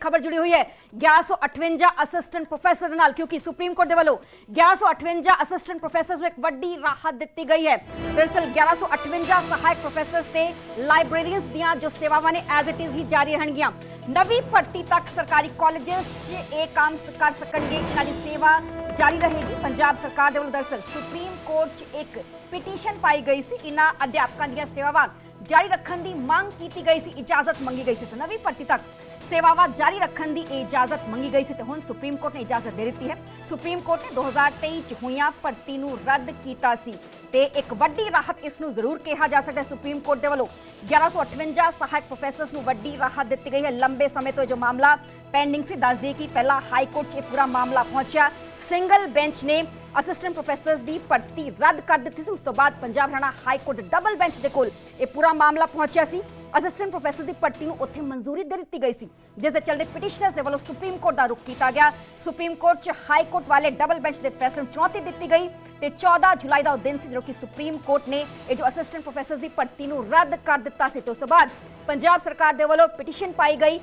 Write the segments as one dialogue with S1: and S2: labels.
S1: ਖਬਰ ਜੁੜੀ ਹੋਈ ਹੈ। 1158 ਅਸਿਸਟੈਂਟ ਪ੍ਰੋਫੈਸਰ ਦੇ ਨਾਲ, ਕਿਉਂਕਿ ਸੁਪਰੀਮ ਕੋਰਟ ਦੇ ਵੱਲੋਂ 1158 ਅਸਿਸਟੈਂਟ ਪ੍ਰੋਫੈਸਰਸ ਨੂੰ ਇੱਕ ਵੱਡੀ ਰਾਹਤ ਦਿੱਤੀ ਗਈ ਹੈ। ਦਰਅਸਲ 1158 ਸਹਾਇਕ ਪ੍ਰੋਫੈਸਰਸ ਤੇ ਲਾਇਬ੍ਰੇਰੀਅਨਸ ਦੀਆਂ ਜੋ ਸੇਵਾਵਾਂ ਨੇ ਐਜ਼ ਇਟ ਇਜ਼ ਹੀ ਜਾਰੀ ਰਹਿਣਗੀਆਂ। ਨਵੀਂ ਭਰਤੀ ਤੱਕ ਸਰਕਾਰੀ ਕਾਲਜਸ 'ਚ ਇਹ ਕੰਮ ਕਰ ਸਕਣਗੇ। ਇਹਨਾਂ ਦੀ ਸੇਵਾ ਜਾਰੀ ਰਹੇਗੀ ਪੰਜਾਬ ਸਰਕਾਰ ਦੇ ਵੱਲੋਂ। ਦਰਅਸਲ, ਸੁਪਰੀਮ ਕੋਰਟ 'ਚ ਇੱਕ ਪਟੀਸ਼ਨ ਪਾਈ ਗਈ ਸੀ। ਇਹਨਾਂ ਅਧਿਆਪਕਾਂ ਦੀਆਂ ਸੇਵਾਵਾਂ ਜਾਰੀ ਰੱਖਣ ਦੀ ਮੰਗ ਕੀਤੀ ਗਈ ਸੀ। ਇਜਾਜ਼ਤ ਮੰਗੀ ਗਈ ਸੀ। ਨਵੀਂ ਭਰਤੀ ਤੱਕ ਸੇਵਾਵਾਂ ਜਾਰੀ ਰੱਖਣ ਦੀ ਇਜਾਜ਼ਤ ਮੰਗੀ ਗਈ ਸੀ ਤੇ ਹੁਣ ਸੁਪਰੀਮ ਕੋਰਟ ਨੇ ਇਜਾਜ਼ਤ ਦੇ ਦਿੱਤੀ ਹੈ। ਸੁਪਰੀਮ ਕੋਰਟ ਨੇ 2023 ਚ ਹੋਈਆਂ ਭਰਤੀ ਨੂੰ ਰੱਦ ਕੀਤਾ ਸੀ ਤੇ ਇੱਕ ਵੱਡੀ ਰਾਹਤ ਇਸ ਨੂੰ ਜ਼ਰੂਰ ਕਿਹਾ ਜਾ ਸਕਦਾ ਹੈ। ਸੁਪਰੀਮ ਕੋਰਟ ਦੇ ਵੱਲੋਂ 1158 ਸਹਾਇਕ ਪ੍ਰੋਫੈਸਰਸ ਨੂੰ ਵੱਡੀ ਰਾਹਤ ਦਿੱਤੀ ਗਈ ਹੈ। ਲੰਬੇ ਸਮੇਂ ਤੋਂ ਇਹ ਜੋ ਮਾਮਲਾ ਪੈਂਡਿੰਗ ਸੀ ਦੱਸ ਦਈਏ ਕਿ ਪਹਿਲਾਂ ਹਾਈ ਕੋਰਟ 'ਚ ਇਹ ਪੂਰਾ ਮਾਮਲਾ ਪਹੁੰਚਿਆ। ਸਿੰਗਲ ਬੈਂਚ ਨੇ ਅਸਿਸਟੈਂਟ ਪ੍ਰੋਫੈਸਰਸ ਦੀ ਭਰਤੀ ਰੱਦ ਕਰ ਦਿੱਤੀ ਸੀ। ਉਸ ਤੋਂ ਬਾਅਦ Punjab Haryana high court double bench ਦੇ ਕੋਲ ਇਹ ਪੂਰਾ ਮਾਮਲਾ ਪਹੁੰਚਿਆ ਸੀ। ਅਸਿਸਟੈਂਟ ਪ੍ਰੋਫੈਸਰ ਦੀ ਭਰਤੀ ਨੂੰ ਉੱਥੇ ਮਨਜ਼ੂਰੀ ਦੇ ਦਿੱਤੀ ਗਈ ਸੀ, ਜਿਸ ਦੇ ਚੱਲਦੇ ਪਟੀਸ਼ਨਰਸ ਦੇ ਵੱਲੋਂ ਸੁਪਰੀਮ ਕੋਰਟ ਦਾ ਰੁਖ ਕੀਤਾ ਗਿਆ। ਸੁਪਰੀਮ ਕੋਰਟ 'ਚ ਹਾਈ ਕੋਰਟ ਵਾਲੇ ਡਬਲ ਬੈਂਚ ਦੇ ਫੈਸਲੇ ਨੂੰ ਚੁਣੌਤੀ ਦਿੱਤੀ ਗਈ ਤੇ 14 ਜੁਲਾਈ ਦਾ ਉਹ ਦਿਨ ਸੀ ਜਦੋਂ ਕਿ ਸੁਪਰੀਮ ਕੋਰਟ ਨੇ ਇਹ ਜੋ ਅਸਿਸਟੈਂਟ ਪ੍ਰੋਫੈਸਰ ਦੀ ਭਰਤੀ ਨੂੰ ਰੱਦ ਕਰ ਦਿੱਤਾ ਸੀ ਤੇ ਉਸ ਤੋਂ ਬਾਅਦ ਪੰਜਾਬ ਸਰਕਾਰ ਦੇ ਵੱਲੋਂ ਪਟੀਸ਼ਨ ਪਾਈ ਗਈ।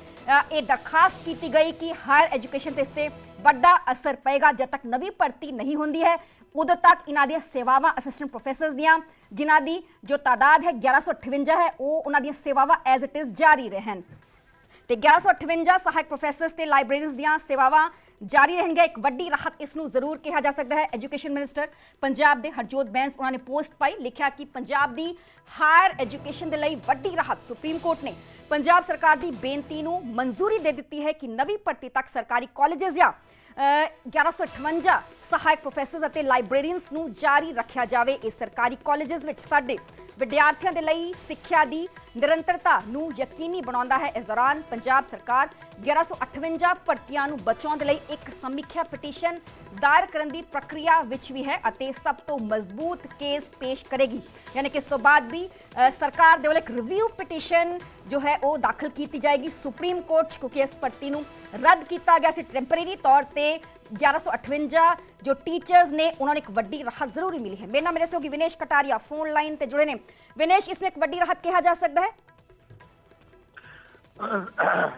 S1: ਇਹ ਦਰਖਾਸਤ ਕੀਤੀ ਗਈ ਕਿ ਹਾਇਰ ਐਜੂਕੇਸ਼ਨ ਤੇ ਇਸ ਤੇ ਵੱਡਾ ਅਸਰ ਪਏਗਾ, ਜਦ ਤੱਕ ਨਵੀਂ ਭਰਤੀ ਨਹੀਂ ਹੁੰਦੀ ਹੈ। ਉਦੋਂ ਤੱਕ ਇਹਨਾਂ ਦੀਆਂ ਸੇਵਾਵਾਂ ਅਸਿਸਟੈਂਟ ਪ੍ਰੋਫੈਸਰਸ ਦੀਆਂ, ਜਿਨ੍ਹਾਂ ਦੀ ਜੋ ਤਾਦਾਦ ਹੈ 1158 ਹੈ, ਉਹ ਉਹਨਾਂ ਦੀਆਂ ਸੇਵਾਵਾਂ ਐਜ਼ ਇਟ ਇਜ਼ ਜਾਰੀ ਰਹਿਣ। ਤੇ 1158 ਸਹਾਇਕ ਪ੍ਰੋਫੈਸਰਸ ਤੇ ਲਾਇਬ੍ਰੇਰੀਜ਼ ਦੀਆਂ ਸੇਵਾਵਾਂ ਜਾਰੀ ਰਹਿਣਗੀਆਂ। ਇੱਕ ਵੱਡੀ ਰਾਹਤ ਇਸ ਨੂੰ ਜ਼ਰੂਰ ਕਿਹਾ ਜਾ ਸਕਦਾ ਹੈ। ਐਜੂਕੇਸ਼ਨ ਮਿਨਿਸਟਰ ਪੰਜਾਬ ਦੇ ਹਰਜੋਤ ਬੈਂਸ, ਉਹਨਾਂ ਨੇ ਪੋਸਟ ਪਾਈ, ਲਿਖਿਆ ਕਿ ਪੰਜਾਬ ਦੀ ਹਾਇਰ ਐਜੂਕੇਸ਼ਨ ਦੇ ਲਈ ਵੱਡੀ ਰਾਹਤ ਸੁਪਰੀਮ ਕੋਰਟ ਨੇ ਪੰਜਾਬ ਸਰਕਾਰ ਦੀ ਬੇਨਤੀ ਨੂੰ ਮਨਜ਼ੂਰੀ ਦੇ ਦਿੱਤੀ ਹੈ ਕਿ ਨਵੀਂ ਭਰਤੀ ਤੱਕ ਸਰਕਾਰੀ ਕਾਲਜਸ ਜਾਂ 1158 ਸਹਾਇਕ ਪ੍ਰੋਫੈਸਰਸ ਅਤੇ ਲਾਇਬ੍ਰੇਰੀਅਨਸ ਨੂੰ ਜਾਰੀ ਰੱਖਿਆ ਜਾਵੇ ਇਹ ਸਰਕਾਰੀ ਕਾਲਜਸ ਵਿੱਚ। ਸਾਡੇ ਵਿਦਿਆਰਥੀਆਂ ਦੇ ਲਈ ਸਿੱਖਿਆ ਦੀ ਨਿਰੰਤਰਤਾ ਨੂੰ ਯਕੀਨੀ ਬਣਾਉਂਦਾ ਹੈ। ਇਸ ਦੌਰਾਨ ਪੰਜਾਬ ਸਰਕਾਰ 1158 ਭਰਤੀਆਂ ਨੂੰ ਬਚਾਉਣ ਦੇ ਲਈ ਇੱਕ ਸਮੀਖਿਆ ਪਟੀਸ਼ਨ ਦਾਇਰ ਕਰਨ ਦੀ ਪ੍ਰਕਿਰਿਆ ਵਿੱਚ ਵੀ ਹੈ ਅਤੇ ਸਭ ਤੋਂ ਮਜ਼ਬੂਤ ਕੇਸ ਪੇਸ਼ ਕਰੇਗੀ। ਯਾਨੀ ਕਿ ਇਸ ਤੋਂ ਬਾਅਦ ਵੀ ਸਰਕਾਰ ਦੇ ਵੱਲੋਂ ਇੱਕ ਰਿਵਿਊ ਪਟੀਸ਼ਨ ਜੋ ਹੈ ਉਹ ਦਾਖਲ ਕੀਤੀ ਜਾਏਗੀ ਸੁਪਰੀਮ ਕੋਰਟ 'ਚ, ਕਿਉਂਕਿ ਇਸ ਭਰਤੀ ਨੂੰ ਰੱਦ ਕੀਤਾ ਗਿਆ ਸੀ ਟੈਂਪਰੇਰੀ ਤੌਰ ਤੇ 1158 ਜੋ ਟੀਚਰਸ ਨੇ ਉਹਨਾਂ ਨੂੰ ਇੱਕ ਵੱਡੀ ਰਾਹਤ ਜ਼ਰੂਰੀ ਮਿਲੀ ਹੈ। ਮੇਰੇ ਨਾਲ ਮੇਰੇ ਸਹਿਯੋਗੀ ਵਿਨੇਸ਼ ਕਟਾਰੀਆ ਫੋਨ ਲਾਈਨ ਤੇ ਜੁੜੇ ਨੇ। ਵਿਨੇਸ਼, ਇਸ ਨੂੰ ਇੱਕ ਵੱਡੀ ਰਾਹਤ ਕਿਹਾ ਜਾ ਸਕਦਾ ਹੈ?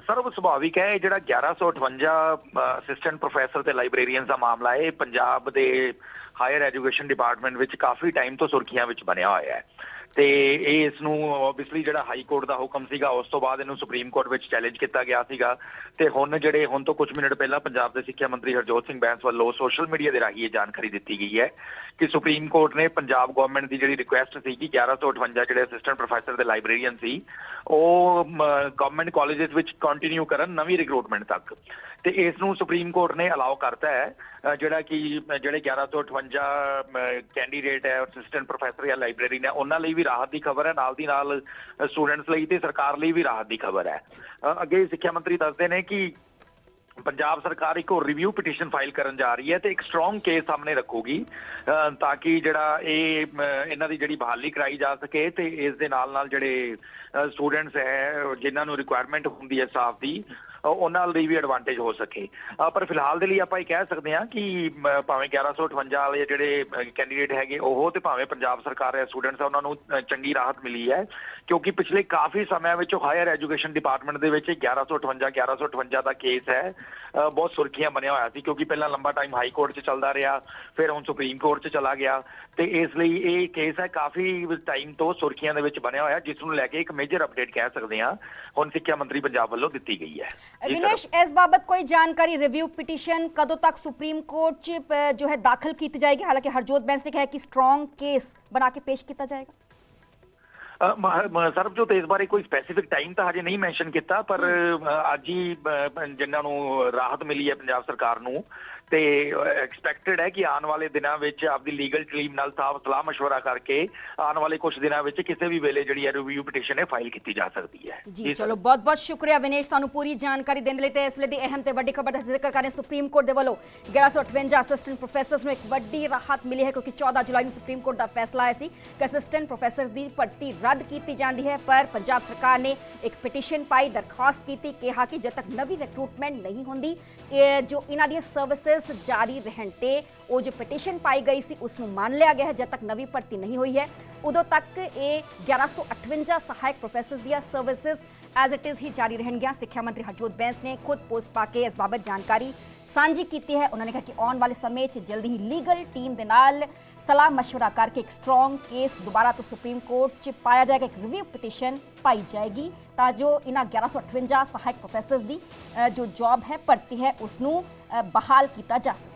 S2: ਸਰ, ਉਹ ਸੁਭਾਵਿਕ ਹੈ ਇਹ ਜਿਹੜਾ 1158 ਅਸਿਸਟੈਂਟ ਪ੍ਰੋਫੈਸਰ ਤੇ ਲਾਇਬ੍ਰੇਰੀਅਨਸ ਦਾ ਮਾਮਲਾ ਹੈ, ਇਹ ਪੰਜਾਬ ਦੇ ਹਾਇਰ ਐਜੂਕੇਸ਼ਨ ਡਿਪਾਰਟਮੈਂਟ ਵਿੱਚ ਕਾਫੀ ਟਾਈਮ ਤੋਂ ਸੁਰਖੀਆਂ ਵਿੱਚ ਬਣਿਆ ਹੋਇਆ ਹੈ। ਤੇ ਇਹ ਇਸ ਨੂੰ ਆਬਵੀਅਸਲੀ ਜਿਹੜਾ ਹਾਈ ਕੋਰਟ ਦਾ ਹੁਕਮ ਸੀਗਾ, ਉਸ ਤੋਂ ਬਾਅਦ ਇਹਨੂੰ ਸੁਪਰੀਮ ਕੋਰਟ ਵਿੱਚ ਚੈਲੰਜ ਕੀਤਾ ਗਿਆ ਸੀਗਾ। ਤੇ ਹੁਣ ਜਿਹੜੇ, ਹੁਣ ਤੋਂ ਕੁਝ ਮਿੰਟ ਪਹਿਲਾਂ ਪੰਜਾਬ ਦੇ ਸਿੱਖਿਆ ਮੰਤਰੀ ਹਰਜੋਤ ਸਿੰਘ ਬੈਂਸ ਵੱਲੋਂ ਸੋਸ਼ਲ ਮੀਡੀਆ ਦੇ ਰਾਹੀਂ ਇਹ ਜਾਣਕਾਰੀ ਦਿੱਤੀ ਗਈ ਹੈ ਕਿ ਸੁਪਰੀਮ ਕੋਰਟ ਨੇ ਪੰਜਾਬ ਗਵਰਨਮੈਂਟ ਦੀ ਜਿਹੜੀ ਰਿਕੁਐਸਟ ਸੀ ਕਿ 1158 ਜਿਹੜੇ ਅਸਿਸਟੈਂਟ ਪ੍ਰੋਫੈਸਰ ਦੇ ਲਾਇਬ੍ਰੇਰੀਅਨ ਸੀ, ਉਹ ਗਵਰਨਮੈਂਟ ਕਾਲਜਸ ਵਿੱਚ ਕੰਟੀਨਿਊ ਕਰਨ ਨਵੀਂ ਰਿਕਰੂਟਮੈਂਟ ਤੱਕ। ਤੇ ਇਸ ਨੂੰ ਸੁਪਰੀਮ ਕੋਰਟ ਨੇ ਅਲਾਉ ਕਰਤਾ ਹੈ ਜਿਹੜਾ ਕਿ ਅ, ਜਿਹੜੇ 1158 ਕੈਂਡੀਡੇਟ ਹੈ ਅਸਿਸਟੈਂਟ ਪ੍ਰੋਫੈਸਰ ਜਾਂ ਲਾਇਬ੍ਰੇਰੀ ਨੇ ਉਹਨਾਂ ਲਈ ਵੀ ਰਾਹਤ ਦੀ ਖਬਰ ਹੈ ਨਾਲ ਦੀ ਨਾਲ ਸਟੂਡੈਂਟਸ ਲਈ ਤੇ ਸਰਕਾਰ ਲਈ ਵੀ ਰਾਹਤ ਦੀ ਖਬਰ ਹੈ। ਅੱਗੇ ਸਿੱਖਿਆ ਮੰਤਰੀ ਦੱਸਦੇ ਨੇ ਕਿ ਪੰਜਾਬ ਸਰਕਾਰ ਇੱਕ ਹੋਰ ਰਿਵਿਊ ਪਟੀਸ਼ਨ ਫਾਈਲ ਕਰਨ ਜਾ ਰਹੀ ਹੈ ਤੇ ਇੱਕ ਸਟਰੋਂਗ ਕੇਸ ਸਾਹਮਣੇ ਰੱਖੂਗੀ ਤਾਂ ਕਿ ਜਿਹੜਾ ਇਹ ਇਹਨਾਂ ਦੀ ਜਿਹੜੀ ਬਹਾਲੀ ਕਰਾਈ ਜਾ ਸਕੇ ਤੇ ਇਸ ਦੇ ਨਾਲ ਨਾਲ ਜਿਹੜੇ ਸਟੂਡੈਂਟਸ ਹੈ, ਜਿਨ੍ਹਾਂ ਨੂੰ ਰਿਕੁਆਇਰਮੈਂਟ ਹੁੰਦੀ ਹੈ ਸਟਾਫ ਦੀ ਉਹਨਾਂ ਲਈ ਵੀ ਐਡਵਾਂਟੇਜ ਹੋ ਸਕੇ। ਪਰ ਫਿਲਹਾਲ ਦੇ ਲਈ ਆਪਾਂ ਇਹ ਕਹਿ ਸਕਦੇ ਹਾਂ ਕਿ ਮ, ਭਾਵੇਂ 1158 ਵਾਲੇ ਜਿਹੜੇ ਕੈਂਡੀਡੇਟ ਹੈਗੇ ਉਹ ਤੇ ਭਾਵੇਂ ਪੰਜਾਬ ਸਰਕਾਰ ਦੇ ਸਟੂਡੈਂਟਸ ਉਹਨਾਂ ਨੂੰ ਚੰਗੀ ਰਾਹਤ ਮਿਲੀ ਹੈ। ਕਿਉਂਕਿ ਪਿਛਲੇ ਕਾਫੀ ਸਮਿਆਂ ਵਿੱਚ ਹਾਇਰ ਐਜੂਕੇਸ਼ਨ ਡਿਪਾਰਟਮੈਂਟ ਦੇ ਵਿੱਚ 1158 1158 ਦਾ ਕੇਸ ਹੈ। ਬਹੁਤ ਸੁਰਖੀਆਂ ਬਣਿਆ ਹੋਇਆ ਸੀ ਕਿਉਂਕਿ ਪਹਿਲਾਂ ਲੰਬਾ ਟਾਈਮ ਹਾਈ ਕੋਰਟ 'ਚ ਚੱਲਦਾ ਰਿਹਾ ਫਿਰ ਹੁਣ ਸੁਪਰੀਮ ਕੋਰਟ 'ਚ ਚਲਾ ਗਿਆ। ਤੇ ਇਸ ਲਈ ਇਹ ਕੇਸ ਹੈ ਕਾਫੀ ਟਾਈਮ ਤੋਂ ਸੁਰਖੀਆਂ ਦੇ ਵਿੱਚ ਬਣਿਆ ਹੋਇਆ ਜਿਸ ਨੂੰ ਲੈ ਕੇ ਇੱਕ ਮੇਜਰ ਅਪਡੇਟ ਕਹਿ ਸਕਦੇ ਹਾਂ। ਹੁਣ ਸਿੱਖਿਆ ਮੰਤਰੀ ਪੰਜਾਬ ਵੱਲੋਂ ਦਿੱਤੀ ਗਈ ਹੈ।
S1: ਵਿਨੇਸ਼ ਇਸ ਬਾਬਤ ਕੋਈ ਜਾਣਕਾਰੀ ਰਿਵਿਊ ਪਟੀਸ਼ਨ ਕਦੋਂ ਤੱਕ ਸੁਪਰੀਮ ਕੋਰਟ 'ਚ ਜੋ ਹੈ ਦਾਖਲ ਕੀਤੀ ਜਾਏਗੀ? ਹਾਲਾਂਕਿ ਹਰਜੋਤ ਬੈਂਸ ਨੇ ਕਿਹਾ ਕਿ ਸਟਰੋਂਗ ਕੇਸ ਬਣਾ ਕੇ ਪੇਸ਼ ਕੀਤਾ ਜਾਏਗਾ।
S2: ਸਰਬਜੋਤ ਇਸ ਬਾਰੇ ਕੋਈ ਸਪੈਸੀਫਿਕ ਟਾਈਮ ਤਾਂ ਹਜੇ ਨਹੀਂ ਮੈਂਸ਼ਨ ਕੀਤਾ ਪਰ ਅ, ਅੱਜ ਹੀ ਅ, ਜਿਨ੍ਹਾਂ ਨੂੰ ਰਾਹਤ ਮਿਲੀ ਹੈ ਪੰਜਾਬ ਸਰਕਾਰ ਨੂੰ ਤੇ ਐਕਸਪੈਕਟਡ ਹੈ ਕਿ ਆਉਣ ਵਾਲੇ ਦਿਨਾਂ ਵਿੱਚ ਆਪਦੀ ਲੀਗਲ ਟੀਮ ਨਾਲ ਸਾਫ ਸਲਾਹ مشورہ ਕਰਕੇ ਆਉਣ ਵਾਲੇ ਕੁਝ ਦਿਨਾਂ ਵਿੱਚ ਕਿਸੇ ਵੀ ਵੇਲੇ ਜਿਹੜੀ ਹੈ ਰਿਵਿਊ ਪਟੀਸ਼ਨ ਹੈ ਫਾਈਲ ਕੀਤੀ ਜਾ ਸਕਦੀ ਹੈ
S1: ਜੀ
S2: ਸਰ।
S1: ਚਲੋ ਬਹੁਤ ਬਹੁਤ ਸ਼ੁਕਰੀਆ ਵਿਨੇਸ਼ ਸਾਨੂੰ ਪੂਰੀ ਜਾਣਕਾਰੀ ਦੇਣ ਲਈ ਤੇ ਇਸ ਵੇਲੇ ਦੀ ਅਹਿਮ ਤੇ ਵੱਡੀ ਖਬਰ ਦਾ ਜ਼ਿਕਰ ਕਰ ਰਹੇ ਹਾਂ। ਸੁਪਰੀਮ ਕੋਰਟ ਦੇ ਵੱਲੋਂ 1158 ਅਸਿਸਟੈਂਟ ਪ੍ਰੋਫੈਸਰਸ ਨੂੰ ਇੱਕ ਵੱਡੀ ਰਾਹਤ ਮਿਲੀ ਹੈ ਕਿਉਂਕਿ 14 ਜੁਲਾਈ ਨੂੰ ਸੁਪਰੀਮ ਕੋਰਟ ਦਾ ਫੈਸਲਾ ਆਇਆ ਸੀ ਕਿ ਅਸਿਸਟੈਂਟ ਪ੍ਰੋਫੈਸਰ ਦੀ ਭਰਤੀ ਰੱਦ ਕੀਤੀ ਜਾਂਦੀ ਹੈ, ਪਰ ਪੰਜਾਬ ਸਰਕਾਰ ਨੇ ਇੱਕ ਪਟੀਸ਼ਨ ਪਾਈ, ਦਰਖਾਸਤ ਕੀਤੀ, ਕਿਹਾ ਕਿ ਜਦ ਤੱਕ ਨਵੀਂ ਰਿਕਰੂਟਮੈਂਟ ਨਹੀਂ ਹੁੰਦੀ ਜੋ ਇਹਨਾਂ ਦੀਆਂ ਸਰਵਿਸਿਜ਼ ਜਾਰੀ ਰਹਿਣ ਤੇ ਉਹ ਜੋ ਪਟੀਸ਼ਨ ਪਾਈ ਗਈ ਸੀ ਉਸ ਨੂੰ ਮੰਨ ਲਿਆ ਗਿਆ ਹੈ, ਜਦ ਤੱਕ ਨਵੀਂ ਭਰਤੀ ਨਹੀਂ ਹੋਈ ਹੈ। ਉਦੋਂ ਤੱਕ ਇਹ 1158 ਸਹਾਇਕ ਪ੍ਰੋਫੈਸਰਸ ਦੀਆਂ ਸਰਵਿਸਿਜ਼ ਐਜ਼ ਇਟ ਇਜ਼ ਹੀ ਜਾਰੀ ਰਹਿਣਗੀਆਂ। ਸਿੱਖਿਆ ਮੰਤਰੀ ਹਰਜੋਤ ਬੈਂਸ ਨੇ ਖੁਦ ਪੋਸਟ ਪਾ ਕੇ ਇਸ ਬਾਬਤ ਜਾਣਕਾਰੀ ਸਾਂਝੀ ਕੀਤੀ ਹੈ ਉਹਨਾਂ ਨੇ ਕਿਹਾ ਕਿ ਆਉਣ ਵਾਲੇ ਸਮੇਂ 'ਚ ਜਲਦੀ ਹੀ ਲੀਗਲ ਟੀਮ ਦੇ ਨਾਲ ਸਲਾਹ مشورہ ਕਰਕੇ ਇੱਕ ਸਟਰੋਂਗ ਕੇਸ ਦੁਬਾਰਾ ਤੋਂ ਸੁਪਰੀਮ ਕੋਰਟ 'ਚ ਪਾਇਆ ਜਾਏਗਾ ਇੱਕ ਰਿਵਿਊ ਪਟੀਸ਼ਨ ਪਾਈ ਜਾਏਗੀ ਤਾਂ ਜੋ ਇਹਨਾਂ 1158 ਸਹਾਇਕ ਪ੍ਰੋਫੈਸਰਸ ਦੀ ਅ, ਜੋ ਜੌਬ ਹੈ ਭਰਤੀ ਹੈ ਉਸ ਨੂੰ ਅ, ਬਹਾਲ ਕੀਤਾ ਜਾ ਸਕੇ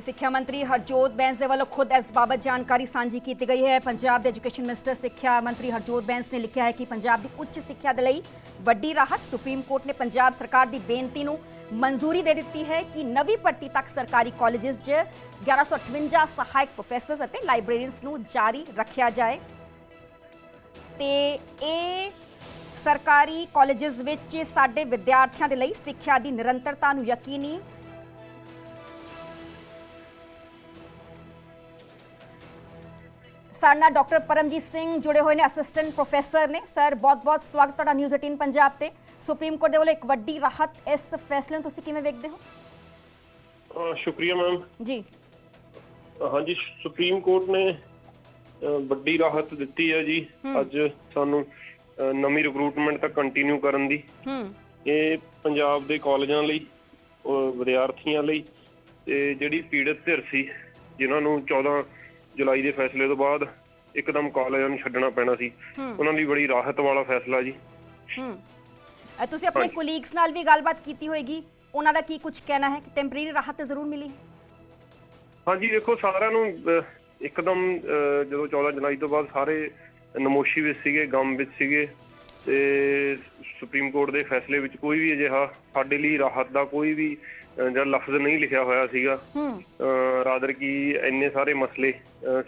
S1: ਤੇ ਸਿੱਖਿਆ ਮੰਤਰੀ ਹਰਜੋਤ ਬੈਂਸ ਦੇ ਵੱਲੋਂ ਖੁਦ ਇਸ ਬਾਬਤ ਜਾਣਕਾਰੀ ਸਾਂਝੀ ਕੀਤੀ ਗਈ ਹੈ। ਪੰਜਾਬ ਦੇ ਐਜੂਕੇਸ਼ਨ ਮਿਨਿਸਟਰ, ਸਿੱਖਿਆ ਮੰਤਰੀ ਹਰਜੋਤ ਬੈਂਸ ਨੇ ਲਿਖਿਆ ਹੈ ਕਿ ਪੰਜਾਬ ਦੀ ਉੱਚ ਸਿੱਖਿਆ ਦੇ ਲਈ ਵੱਡੀ ਰਾਹਤ ਸੁਪਰੀਮ ਕੋਰਟ ਨੇ ਪੰਜਾਬ ਸਰਕਾਰ ਦੀ ਬੇਨਤੀ ਨੂੰ ਮਨਜ਼ੂਰੀ ਦੇ ਦਿੱਤੀ ਹੈ ਕਿ ਨਵੀਂ ਭਰਤੀ ਤੱਕ ਸਰਕਾਰੀ ਕਾਲਜਸ 'ਚ 1158 ਸਹਾਇਕ ਪ੍ਰੋਫੈਸਰਸ ਅਤੇ ਲਾਇਬ੍ਰੇਰੀਅਨਸ ਨੂੰ ਜਾਰੀ ਰੱਖਿਆ ਜਾਏ। ਤੇ ਇਹ ਸਰਕਾਰੀ ਕਾਲਜਸ ਵਿੱਚ ਸਾਡੇ ਵਿਦਿਆਰਥੀਆਂ ਦੇ ਲਈ ਸਿੱਖਿਆ ਦੀ ਨਿਰੰਤਰਤਾ ਨੂੰ ਯਕੀਨੀ ਸਾਡੇ ਨਾਲ ਡਾਕਟਰ ਪਰਮਜੀਤ ਸਿੰਘ ਜੁੜੇ ਹੋਏ ਨੇ ਅਸਿਸਟੈਂਟ ਪ੍ਰੋਫੈਸਰ ਨੇ। ਸਰ ਬਹੁਤ-ਬਹੁਤ ਸਵਾਗਤ ਤੁਹਾਡਾ ਨਿਊਜ਼ 18 ਪੰਜਾਬ ਤੇ। ਸੁਪਰੀਮ ਕੋਰਟ ਦੇ ਵੱਲੋਂ ਇੱਕ ਵੱਡੀ ਰਾਹਤ ਇਸ ਫੈਸਲੇ ਨੂੰ ਤੁਸੀਂ ਕਿਵੇਂ ਵੇਖਦੇ ਹੋ?
S3: ਸ਼ੁਕਰੀਆ ਮੈਮ
S1: ਜੀ।
S3: ਹਾਂਜੀ ਸੁਪਰੀਮ ਕੋਰਟ ਨੇ ਵੱਡੀ ਰਾਹਤ ਦਿੱਤੀ ਹੈ ਜੀ। ਅੱਜ ਸਾਨੂੰ ਨਵੀਂ ਰਿਕਰੂਟਮੈਂਟ ਤੱਕ ਕੰਟੀਨਿਊ ਕਰਨ ਦੀ।
S1: ਹੂੰ।
S3: ਇਹ ਪੰਜਾਬ ਦੇ ਕਾਲਜਾਂ ਲਈ ਵਿਦਿਆਰਥੀਆਂ ਲਈ ਤੇ ਜਿਹੜੀ ਪੀੜਤ ਧਿਰ ਸੀ ਜਿਨ੍ਹਾਂ ਨੂੰ 14 ਜੁਲਾਈ ਦੇ ਫੈਸਲੇ ਤੋਂ ਬਾਅਦ ਇੱਕਦਮ ਕਾਲਜਾਂ ਨੂੰ ਛੱਡਣਾ ਪੈਣਾ ਸੀ। ਉਹਨਾਂ ਲਈ ਬੜੀ ਰਾਹਤ ਵਾਲਾ ਫੈਸਲਾ ਜੀ।
S1: ਹੂੰ। ਤੁਸੀਂ ਆਪਣੇ। ਕੋਲੀਗਸ ਨਾਲ ਵੀ ਗੱਲਬਾਤ ਕੀਤੀ ਹੋਏਗੀ। ਉਹਨਾਂ ਦਾ ਕੀ ਕੁਝ ਕਹਿਣਾ ਹੈ? ਕਿ ਟੈਂਪਰੇਰੀ ਰਾਹਤ ਜ਼ਰੂਰ ਮਿਲੀ।
S3: ਹਾਂਜੀ ਦੇਖੋ ਸਾਰਿਆਂ ਨੂੰ ਇੱਕਦਮ ਜਦੋਂ 14 ਜੁਲਾਈ ਤੋਂ ਬਾਅਦ ਸਾਰੇ ਨਮੋਸ਼ੀ ਵਿੱਚ ਸੀਗੇ ਗਮ ਵਿੱਚ ਸੀਗੇ ਤੇ ਸੁਪਰੀਮ ਕੋਰਟ ਦੇ ਫੈਸਲੇ ਵਿੱਚ ਕੋਈ ਵੀ ਅਜਿਹਾ ਸਾਡੇ ਲਈ ਰਾਹਤ ਦਾ ਕੋਈ ਵੀ ਜਿਹੜਾ ਲਫ਼ਜ਼ ਨਹੀਂ ਲਿਖਿਆ ਹੋਇਆ ਸੀਗਾ
S1: ਹੂੰ।
S3: ਰਾਦਰ ਕੀ ਇੰਨੇ ਸਾਰੇ ਮਸਲੇ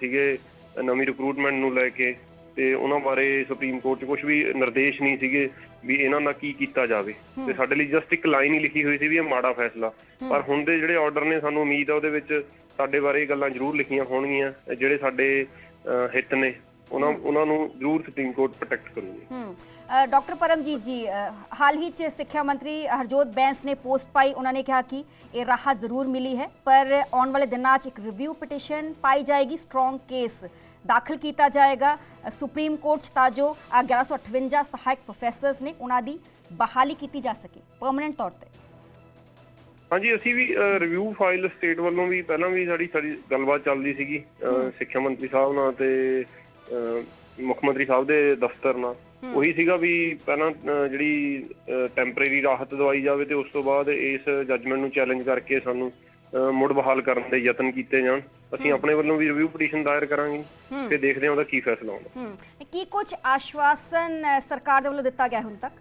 S3: ਸੀਗੇ ਨਵੀਂ ਰਿਕਰੂਟਮੈਂਟ ਨੂੰ ਲੈ ਕੇ ਤੇ ਉਹਨਾਂ ਬਾਰੇ ਸੁਪਰੀਮ ਕੋਰਟ 'ਚ ਕੁਝ ਵੀ ਨਿਰਦੇਸ਼ ਨਹੀਂ ਸੀਗੇ ਵੀ ਇਹਨਾਂ ਦਾ ਕੀ ਕੀਤਾ ਜਾਵੇ। ਤੇ ਸਾਡੇ ਲਈ ਜਸਟ ਇੱਕ ਲਾਈਨ ਹੀ ਲਿਖੀ ਹੋਈ ਸੀ ਵੀ ਇਹ ਮਾੜਾ ਫੈਸਲਾ। ਪਰ ਹੁਣ ਦੇ ਜਿਹੜੇ ਆਰਡਰ ਨੇ ਸਾਨੂੰ ਉਮੀਦ ਆ ਉਹਦੇ ਵਿੱਚ ਸਾਡੇ ਬਾਰੇ ਗੱਲਾਂ ਜ਼ਰੂਰ ਲਿਖੀਆਂ ਹੋਣਗੀਆਂ ਜਿਹੜੇ ਸਾਡੇ ਹਿੱਤ ਨੇ। ਉਹਨਾਂ ਉਹਨਾਂ ਨੂੰ ਜ਼ਰੂਰ ਸੁਪਰੀਮ ਕੋਰਟ ਪ੍ਰੋਟੈਕਟ ਕਰੂਗੀ।
S1: ਹੂੰ। ਡਾਕਟਰ ਪਰਮਜੀਤ ਜੀ ਹਾਲ ਹੀ ਚ ਸਿੱਖਿਆ ਮੰਤਰੀ ਹਰਜੋਤ ਬੈਂਸ ਨੇ ਪੋਸਟ ਪਾਈ ਉਹਨਾਂ ਨੇ ਕਿਹਾ ਕਿ ਇਹ ਰਾਹਤ ਜ਼ਰੂਰ ਮਿਲੀ ਹੈ ਪਰ ਆਉਣ ਵਾਲੇ ਦਿਨਾਂ 'ਚ ਇੱਕ ਰਿਵਿਊ ਪਟੀਸ਼ਨ ਪਾਈ ਜਾਏਗੀ ਸਟਰੋਂਗ ਕੇਸ ਦਾਖਲ ਕੀਤਾ ਜਾਏਗਾ। ਸੁਪਰੀਮ ਕੋਰਟ 'ਚ ਤਾਂ ਜੋ ਆਹ 1158 ਸਹਾਇਕ ਪ੍ਰੋਫੈਸਰਸ ਨੇ ਉਹਨਾਂ ਦੀ ਬਹਾਲੀ ਕੀਤੀ ਜਾ ਸਕੇ ਪਰਮਨੈਂਟ ਤੌਰ ਤੇ।
S3: ਹਾਂਜੀ ਅਸੀਂ ਵੀ ਰਿਵਿਊ ਫਾਈਲ ਸਟੇਟ ਵੱਲੋਂ ਵੀ ਪਹਿਲਾਂ ਵੀ ਸਾਡੀ ਸਾਡੀ ਗੱਲਬਾਤ ਚੱਲਦੀ ਸੀਗੀ ਸਿੱਖਿਆ ਮੰਤਰੀ ਸਾਹਿਬ ਨਾਲ ਤੇ ਮੁੱਖ ਮੰਤਰੀ ਸਾਹਿਬ ਦੇ ਦਫ਼ਤਰ ਨਾਲ। ਉਹੀ ਸੀਗਾ ਵੀ ਪਹਿਲਾਂ ਜਿਹੜੀ ਟੈਂਪਰੇਰੀ ਰਾਹਤ ਦਵਾਈ ਜਾਵੇ ਤੇ ਉਸ ਤੋਂ ਬਾਅਦ ਇਸ ਜੱਜਮੈਂਟ ਨੂੰ ਚੈਲੰਜ ਕਰਕੇ ਸਾਨੂੰ ਮੁੜ ਬਹਾਲ ਕਰਨ ਦੇ ਯਤਨ ਕੀਤੇ ਜਾਣ। ਅਸੀਂ ਆਪਣੇ ਵੱਲੋਂ ਵੀ ਰਿਵਿਊ ਪਟੀਸ਼ਨ ਦਾਇਰ ਕਰਾਂਗੇ ਤੇ ਦੇਖਦੇ ਹਾਂ ਉਹਦਾ ਕੀ ਫੈਸਲਾ ਆਉਂਦਾ
S1: ਕੀ ਕੁਝ ਆਸ਼ਵਾਸਨ ਸਰਕਾਰ ਦੇ ਵੱਲੋਂ ਦਿੱਤਾ ਗਿਆ ਹੁਣ ਤੱਕ?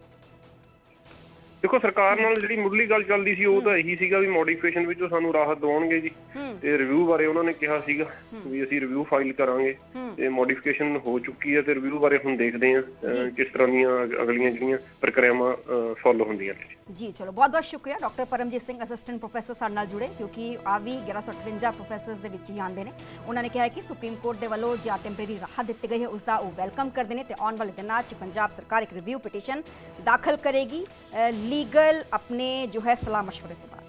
S3: ਦੇਖੋ ਸਰਕਾਰ ਨਾਲ ਜਿਹੜੀ ਮੁੱਢਲੀ ਗੱਲ ਚੱਲਦੀ ਸੀ ਉਹ ਤਾਂ ਇਹੀ ਸੀਗਾ ਵੀ ਮੋਡੀਫਿਕੇਸ਼ਨ ਵਿੱਚੋਂ ਸਾਨੂੰ ਰਾਹਤ ਦਵਾਉਣਗੇ ਜੀ। ਤੇ ਰਿਵਿਊ ਬਾਰੇ ਉਹਨਾਂ ਨੇ ਕਿਹਾ ਸੀਗਾ ਵੀ ਅਸੀਂ ਰਿਵਿਊ ਫਾਈਲ ਕਰਾਂਗੇ। ਤੇ ਮੋਡੀਫਿਕੇਸ਼ਨ ਹੋ ਚੁੱਕੀ ਹੈ ਤੇ ਰਿਵਿਊ ਬਾਰੇ ਹੁਣ ਦੇਖਦੇ ਹਾਂ ਕਿਸ ਤਰ੍ਹਾਂ ਦੀਆਂ ਅਗ- ਅਗਲੀਆਂ ਜਿਹੜੀਆਂ ਪ੍ਰਕਿਰਿਆਵਾਂ ਫੋਲੋ ਹੁੰਦੀਆਂ ਨੇ।
S1: ਜੀ, ਚਲੋ, ਬਹੁਤ ਬਹੁਤ ਸ਼ੁਕਰੀਆ doctor Paramjit Singh assistant professor ਸਾਡੇ ਨਾਲ ਜੁੜੇ, ਕਿਉਂਕਿ ਆ ਵੀ 1158 ਪ੍ਰੋਫੈਸਰਸ ਦੇ ਵਿੱਚ ਹੀ ਆਉਂਦੇ ਨੇ। ਉਹਨਾਂ ਨੇ ਕਿਹਾ ਕਿ ਸੁਪਰੀਮ ਕੋਰਟ ਦੇ ਵੱਲੋਂ ਜਾਂ ਟੈਂਪਰੇਰੀ ਰਾਹਤ ਦਿੱਤੀ ਗਈ ਹੈ ਉਸ ਦਾ ਉਹ ਵੈਲਕਮ ਕਰਦੇ ਨੇ ਤੇ ਆਉਣ ਵਾਲੇ ਦਿਨਾਂ 'ਚ ਪੰਜਾਬ ਸਰਕਾਰ ਇੱਕ ਰਿਵਿਊ ਪਟੀਸ਼ਨ ਦਾਖਲ ਕਰੇਗੀ। ਲੀਗਲ ਆਪਣੇ ਜੋ ਹੈ ਸਲਾਹ ਮਸ਼ਵਰੇ ਤੋਂ ਬਾਅਦ।